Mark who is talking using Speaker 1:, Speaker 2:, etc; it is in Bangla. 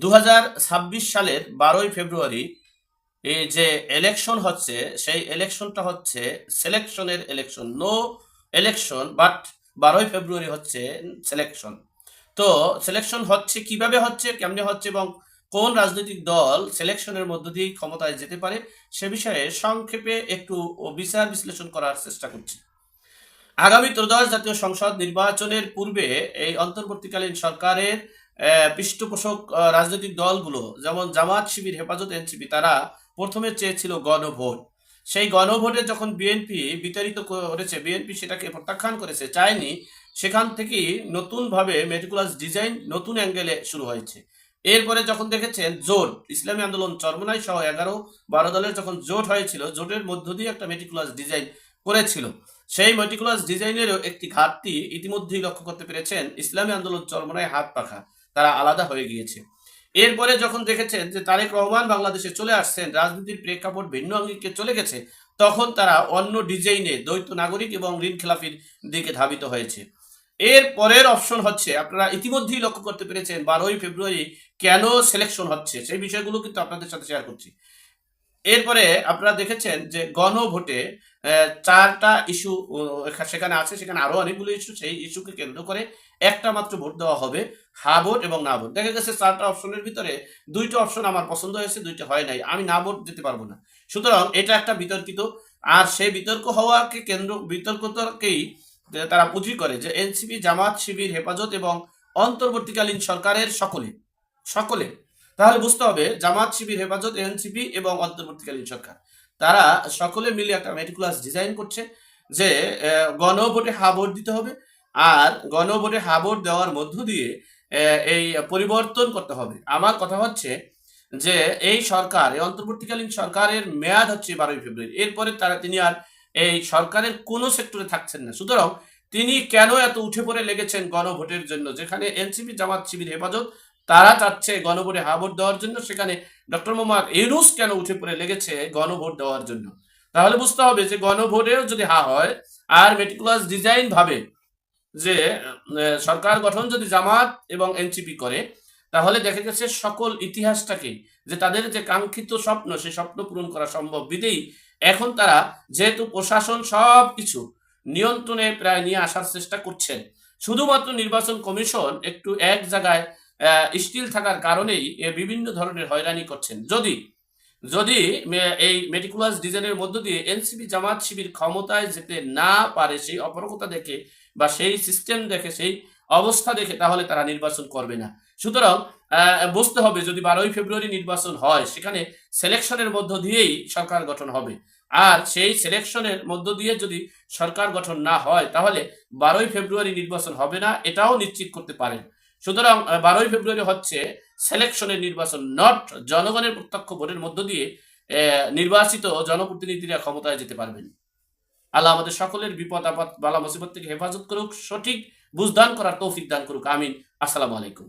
Speaker 1: দু হাজার ছাব্বিশ সালের বারোই ফেব্রুয়ারি এই যে ইলেকশন হচ্ছে, সেই ইলেকশনটা হচ্ছে সিলেকশনের ইলেকশন নো ইলেকশন বাট বারোই ফেব্রুয়ারি হচ্ছে সিলেকশন তো সিলেকশন হচ্ছে, কীভাবে হচ্ছে, কেমনে হচ্ছে এবং কোন রাজনৈতিক দল সিলেকশনের মধ্য দিয়ে ক্ষমতায় যেতে পারে, সে বিষয়ে সংক্ষেপে একটু বিচার বিশ্লেষণ করার চেষ্টা করছি। আগামী ত্রয়োদশ জাতীয় সংসদ নির্বাচনের পূর্বে এই অন্তর্বর্তীকালীন সরকারের পৃষ্ঠপোষক রাজনৈতিক দলগুলো, যেমন জামাত শিবির, হেফাজত এনসিপি, তারা প্রথমে চেয়েছিল গণভোট। সেই গণভোটে যখন বিএনপি বিতাড়িত করেছে, বিএনপি সেটাকে প্রত্যাখ্যান করেছে, চায়নি, সেখান থেকেই নতুনভাবে মেটিকুলাস ডিজাইন নতুন অ্যাঙ্গেলে শুরু হয়েছে। এরপরে যখন দেখেছেন জোট, ইসলামী আন্দোলন চরমনাই সহ এগারো, বারো দলের যখন জোট হয়েছিল, জোটের মধ্য দিয়ে একটা মেটিকুলাস ডিজাইন করেছিল। সেই মেটিকুলাস ডিজাইনেরও একটি ঘাটতি ইতিমধ্যেই লক্ষ্য করতে পেরেছেন ইসলামী আন্দোলন চরমনায় হাত পাখা। তারা আলাদা হয়ে গিয়েছে। এরপরে যখন দেখেছেন যে তারেক রহমান বাংলাদেশে চলে আসছেন, রাজনীতির প্রেক্ষাপট ভিন্ন অঙ্গিকে চলে গেছে, তখন তারা অন্য ডিজাইনে দ্বৈত নাগরিক এবং ঋণ খেলাফির দিকে ধাবিত হয়েছে। এর পরের অপশন হচ্ছে, আপনারা ইতিমধ্যেই লক্ষ্য করতে পেরেছেন, বারোই ফেব্রুয়ারি কেন সিলেকশন হচ্ছে, সেই বিষয়গুলো কিন্তু আপনাদের সাথে শেয়ার করছি। এরপরে আপনারা দেখেছেন যে গণভোটে চারটা ইস্যু সেখানে আছে, সেখানে আরও অনেকগুলো ইস্যু, সেই ইস্যুকে কেন্দ্র করে একটা মাত্র ভোট দেওয়া হবে, হা ভোট এবং না ভোট। দেখা গেছে চারটা অপশনের ভিতরে দুইটা অপশন আমার পছন্দ হয়েছে, দুইটা হয় নাই। আমি না ভোট দিতে পারব না। সুতরাং এটা একটা বিতর্কিত। আর সেই বিতর্ক হওয়াকে কেন্দ্র বিতর্কতাকেই তারা পুঁজি করে যে এনসিপি, জামাত, শিবির, হেফাজত এবং অন্তর্বর্তীকালীন সরকারের সকলে সকলে তাহলে বুঝতে হবে জামাত শিবির, হেফাজত, এনসিপি এবং অন্তর্বর্তীকালীন সরকার। তারা সকলে মিলে একটা মেটিকুলাস ডিজাইন করছে যে গণভোটে হা ভোট দিতে হবে আর গণভোটে হা ভোট দেওয়ার মধ্য দিয়ে এই পরিবর্তন করতে হবে। আমার কথা হচ্ছে যে, এই সরকার, এই অন্তর্বর্তীকালীন সরকারের মেয়াদ হচ্ছে বারোই ফেব্রুয়ারি। এরপরে তারা, তিনি আর এই সরকারের কোনো সেক্টরে থাকছেন না। সুতরাং তিনি কেন এত উঠে পড়ে লেগেছেন গণভোটের জন্য? যেখানে এনসিপি, জামাত শিবির, হেফাজত তারা চাচ্ছে গণভোটে হা ভোট দেওয়ার জন্য। সেখানে ডক্টর মোহাম্মদ ইউনুস কেন উঠে পড়ে লেগেছে গণভোট দেওয়ার জন্য? তাহলে বুঝতে হবে যে গণভোটেও যদি হা হয়, আর মেটিকুলাস ডিজাইন ভাবে যে সরকার গঠন যদি জামাত এবং এনসিপি করে, তাহলে দেখা গেছে সকল ইতিহাসটাকে যে তাদের যে কাঙ্ক্ষিত স্বপ্ন, সেই স্বপ্ন পূরণ করা সম্ভব বিধেই এখন তারা যেহেতু প্রশাসন সব কিছু নিয়ন্ত্রণে প্রায় নিয়ে আসার চেষ্টা করছেন। শুধুমাত্র নির্বাচন কমিশন একটু এক জায়গায় স্টিল থাকার কারণেই বিভিন্ন ধরনের হয়রানি করছেন। যদি যদি এই মেটিকুলাস ডিজাইনের মধ্য দিয়ে এনসিপি জামাত শিবির ক্ষমতায় যেতে না পারে, সেই অপরকতা দেখে বা সেই সিস্টেম দেখে, সেই অবস্থা দেখে তাহলে তারা নির্বাচন করবে না। সুতরাং বুঝতে হবে যদি বারোই ফেব্রুয়ারি নির্বাচন হয়, সেখানে সিলেকশনের মধ্য দিয়েই সরকার গঠন হবে। আর সেই সিলেকশনের মধ্য দিয়ে যদি সরকার গঠন না হয়, তাহলে বারোই ফেব্রুয়ারি নির্বাচন হবে না, এটাও নিশ্চিত করতে পারেন। সুতরাং বারোই ফেব্রুয়ারি হচ্ছে সিলেকশনের নির্বাচন নট জনগণের প্রত্যক্ষ ভোটের মধ্য দিয়ে নির্বাচিত জনপ্রতিনিধিরা ক্ষমতায় যেতে পারবেন। আল্লাহ আমাদের সকলের বিপদ, আপদ, বালা, মুসিবত থেকে হেফাজত করুক, সঠিক বুঝদান করার তৌফিক দান করুক। আমিন। আসসালামু আলাইকুম।